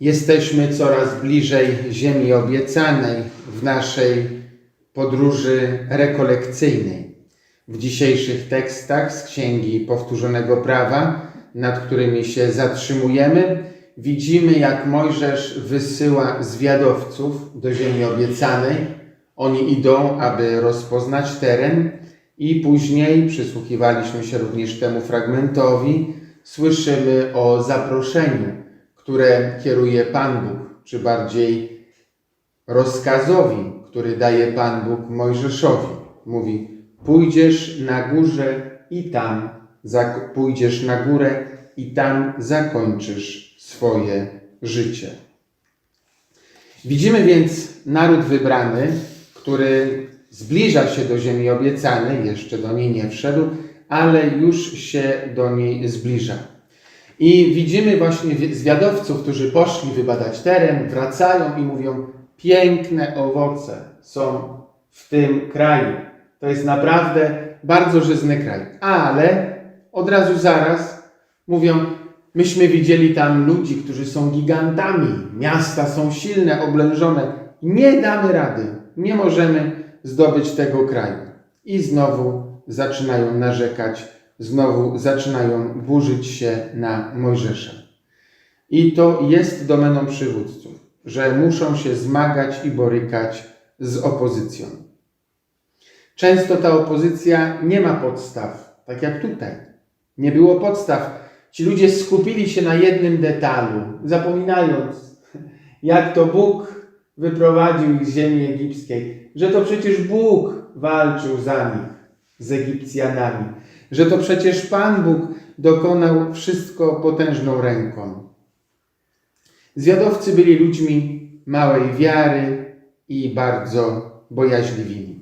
Jesteśmy coraz bliżej Ziemi obiecanej w naszej podróży rekolekcyjnej. W dzisiejszych tekstach z Księgi Powtórzonego Prawa, nad którymi się zatrzymujemy, widzimy, jak Mojżesz wysyła zwiadowców do Ziemi obiecanej. Oni idą, aby rozpoznać teren, i później przysłuchiwaliśmy się również temu fragmentowi. Słyszymy o zaproszeniu, które kieruje Pan Bóg, czy bardziej rozkazowi, który daje Pan Bóg Mojżeszowi. Mówi: Pójdziesz na górze i tam, pójdziesz na górę i tam zakończysz swoje życie. Widzimy więc naród wybrany, który zbliża się do ziemi obiecanej, jeszcze do niej nie wszedł, ale już się do niej zbliża. I widzimy właśnie wi- zwiadowców, którzy poszli wybadać teren, wracają i mówią: Piękne owoce są w tym kraju. To jest naprawdę bardzo żyzny kraj. Ale od razu zaraz mówią: Myśmy widzieli tam ludzi, którzy są gigantami, miasta są silne, oblężone. Nie damy rady, nie możemy zdobyć tego kraju. I znowu zaczynają narzekać, znowu zaczynają burzyć się na Mojżesza. I to jest domeną przywódców, że muszą się zmagać i borykać z opozycją. Często ta opozycja nie ma podstaw, tak jak tutaj. Nie było podstaw. Ci ludzie skupili się na jednym detalu, zapominając, jak to Bóg wyprowadził ich z ziemi egipskiej, że to przecież Bóg walczył za nich z Egipcjanami, że to przecież Pan Bóg dokonał wszystko potężną ręką. Zwiadowcy byli ludźmi małej wiary i bardzo bojaźliwymi.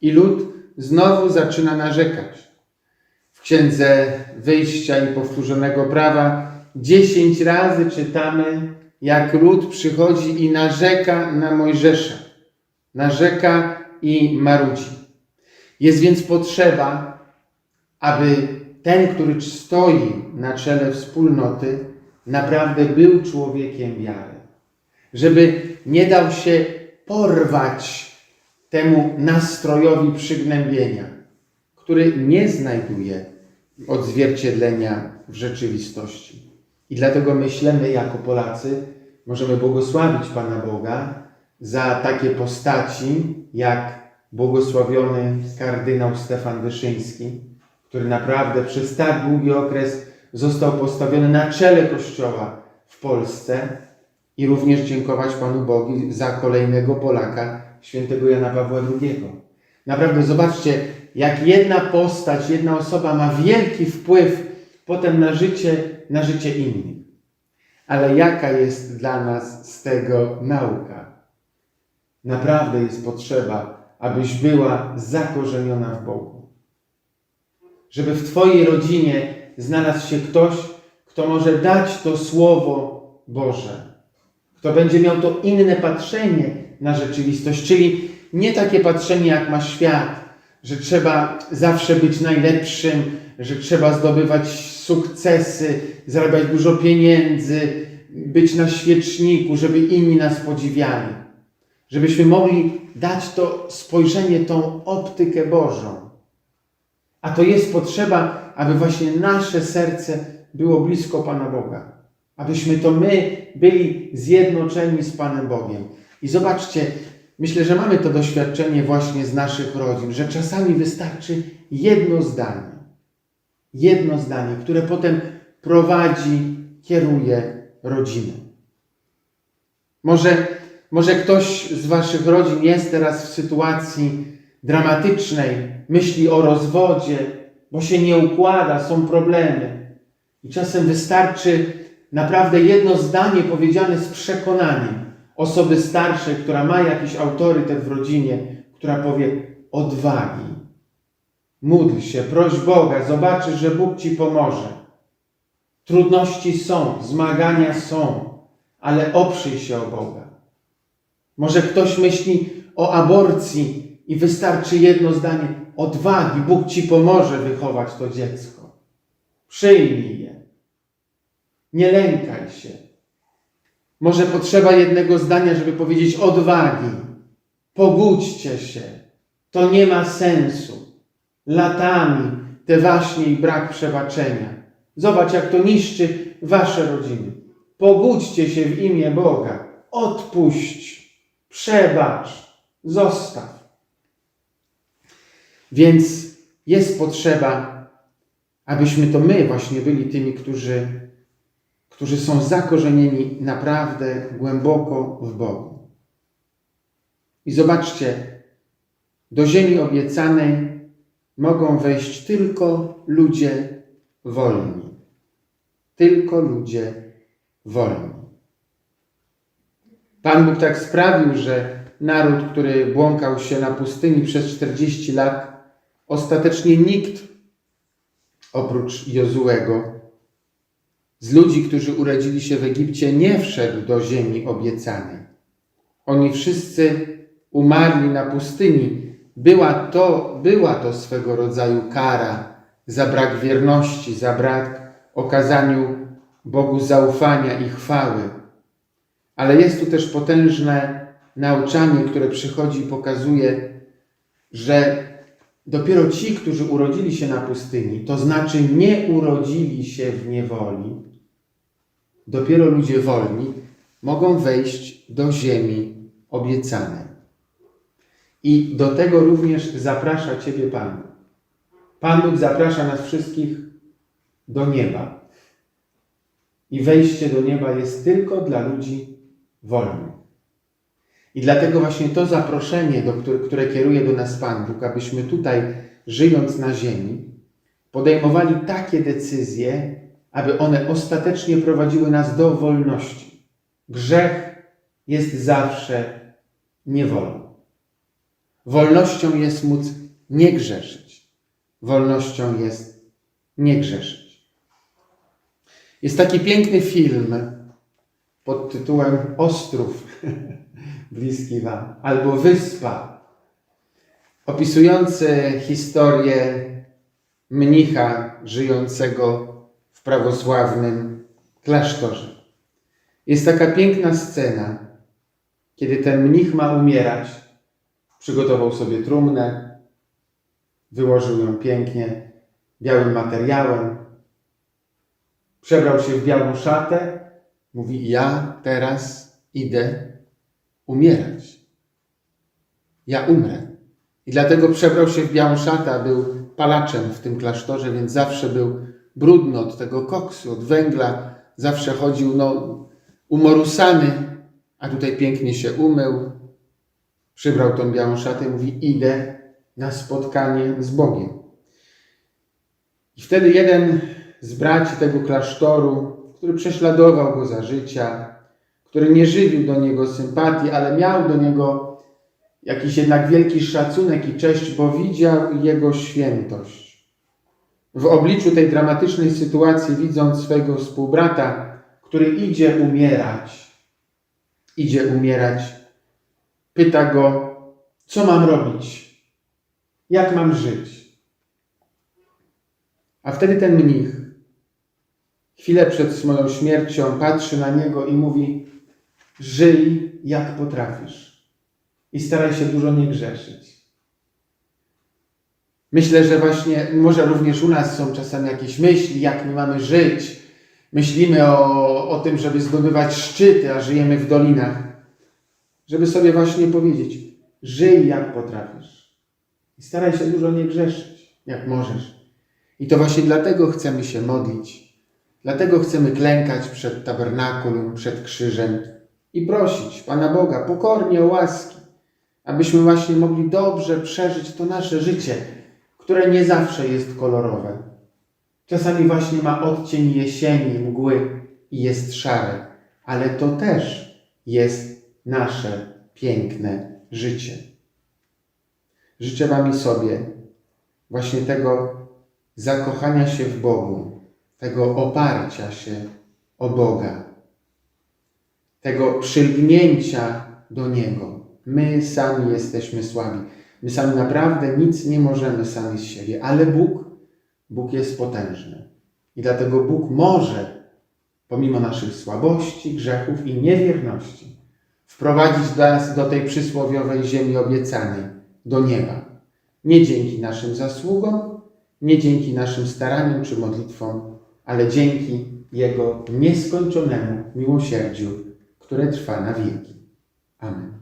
I lud znowu zaczyna narzekać. W księdze wyjścia i powtórzonego prawa dziesięć razy czytamy, jak lud przychodzi i narzeka na Mojżesza. Narzeka i marudzi. Jest więc potrzeba, aby ten, który stoi na czele wspólnoty, naprawdę był człowiekiem wiary. Żeby nie dał się porwać temu nastrojowi przygnębienia, który nie znajduje odzwierciedlenia w rzeczywistości. I dlatego myślimy jako Polacy, możemy błogosławić Pana Boga za takie postaci jak błogosławiony kardynał Stefan Wyszyński, który naprawdę przez tak długi okres został postawiony na czele Kościoła w Polsce i również dziękować Panu Bogu za kolejnego Polaka, świętego Jana Pawła II. Naprawdę zobaczcie, jak jedna postać, jedna osoba ma wielki wpływ potem na życie, na życie innych. Ale jaka jest dla nas z tego nauka? Naprawdę jest potrzeba, abyś była zakorzeniona w Bogu. Żeby w Twojej rodzinie znalazł się ktoś, kto może dać to Słowo Boże. Kto będzie miał to inne patrzenie na rzeczywistość, czyli nie takie patrzenie, jak ma świat, że trzeba zawsze być najlepszym, że trzeba zdobywać sukcesy, zarabiać dużo pieniędzy, być na świeczniku, żeby inni nas podziwiali. Żebyśmy mogli dać to spojrzenie, tą optykę Bożą. A to jest potrzeba, aby właśnie nasze serce było blisko Pana Boga. Abyśmy to my byli zjednoczeni z Panem Bogiem. I zobaczcie, myślę, że mamy to doświadczenie właśnie z naszych rodzin, że czasami wystarczy jedno zdanie. Jedno zdanie, które potem prowadzi, kieruje rodzinę. Może, może ktoś z Waszych rodzin jest teraz w sytuacji dramatycznej, myśli o rozwodzie, bo się nie układa, są problemy. I czasem wystarczy naprawdę jedno zdanie powiedziane z przekonaniem osoby starszej, która ma jakiś autorytet w rodzinie, która powie odwagi. Módl się, proś Boga, zobaczysz, że Bóg Ci pomoże. Trudności są, zmagania są, ale oprzyj się o Boga. Może ktoś myśli o aborcji i wystarczy jedno zdanie odwagi, Bóg Ci pomoże wychować to dziecko. Przyjmij je. Nie lękaj się. Może potrzeba jednego zdania, żeby powiedzieć odwagi. Pogódźcie się. To nie ma sensu. Latami te waśnie i brak przebaczenia. Zobacz, jak to niszczy wasze rodziny. Pogódźcie się w imię Boga. Odpuść, przebacz, zostaw. Więc jest potrzeba, abyśmy to my właśnie byli tymi, którzy, którzy są zakorzenieni naprawdę głęboko w Bogu. I zobaczcie, do ziemi obiecanej mogą wejść tylko ludzie wolni. Tylko ludzie wolni. Pan Bóg tak sprawił, że naród, który błąkał się na pustyni przez 40 lat, ostatecznie nikt oprócz Jozułego z ludzi, którzy urodzili się w Egipcie, nie wszedł do ziemi obiecanej. Oni wszyscy umarli na pustyni. Była to, była to swego rodzaju kara za brak wierności, za brak okazaniu Bogu zaufania i chwały. Ale jest tu też potężne nauczanie, które przychodzi i pokazuje, że dopiero ci, którzy urodzili się na pustyni, to znaczy nie urodzili się w niewoli, dopiero ludzie wolni mogą wejść do ziemi obiecanej. I do tego również zaprasza Ciebie Pan. Pan Bóg zaprasza nas wszystkich do nieba. I wejście do nieba jest tylko dla ludzi wolnych. I dlatego właśnie to zaproszenie, do które, które kieruje do nas Pan Bóg, abyśmy tutaj, żyjąc na ziemi, podejmowali takie decyzje, aby one ostatecznie prowadziły nas do wolności. Grzech jest zawsze niewolą. Wolnością jest móc nie grzeszyć. Wolnością jest nie grzeszyć. Jest taki piękny film pod tytułem Ostrów bliski Wam, albo Wyspa, opisujący historię mnicha żyjącego w prawosławnym klasztorze. Jest taka piękna scena, kiedy ten mnich ma umierać. Przygotował sobie trumnę, wyłożył ją pięknie białym materiałem, przebrał się w białą szatę, mówi: Ja teraz idę umierać. Ja umrę. I dlatego przebrał się w białą szatę, był palaczem w tym klasztorze, więc zawsze był brudny od tego koksu, od węgla. Zawsze chodził no, umorusany, a tutaj pięknie się umył. Przybrał tą białą szatę i mówi: Idę na spotkanie z Bogiem. I wtedy jeden z braci tego klasztoru, który prześladował go za życia, który nie żywił do niego sympatii, ale miał do niego jakiś jednak wielki szacunek i cześć, bo widział jego świętość. W obliczu tej dramatycznej sytuacji, widząc swojego współbrata, który idzie umierać, idzie umierać, pyta go, co mam robić? Jak mam żyć? A wtedy ten mnich, chwilę przed swoją śmiercią, patrzy na niego i mówi: Żyj jak potrafisz i staraj się dużo nie grzeszyć. Myślę, że właśnie może również u nas są czasami jakieś myśli, jak my mamy żyć. Myślimy o, o tym, żeby zdobywać szczyty, a żyjemy w dolinach. Żeby sobie właśnie powiedzieć: żyj jak potrafisz i staraj się dużo nie grzeszyć, jak możesz. I to właśnie dlatego chcemy się modlić. Dlatego chcemy klękać przed tabernakulum, przed krzyżem i prosić Pana Boga pokornie o łaski, abyśmy właśnie mogli dobrze przeżyć to nasze życie, które nie zawsze jest kolorowe. Czasami właśnie ma odcień jesieni, mgły i jest szare, ale to też jest nasze piękne życie. Życzę Wam i sobie właśnie tego zakochania się w Bogu, tego oparcia się o Boga, tego przylgnięcia do Niego. My sami jesteśmy słabi. My sami naprawdę nic nie możemy sami z siebie, ale Bóg, Bóg jest potężny. I dlatego Bóg może pomimo naszych słabości, grzechów i niewierności, wprowadzić nas do tej przysłowiowej ziemi obiecanej, do nieba. Nie dzięki naszym zasługom, nie dzięki naszym staraniom czy modlitwom, ale dzięki Jego nieskończonemu miłosierdziu, które trwa na wieki. Amen.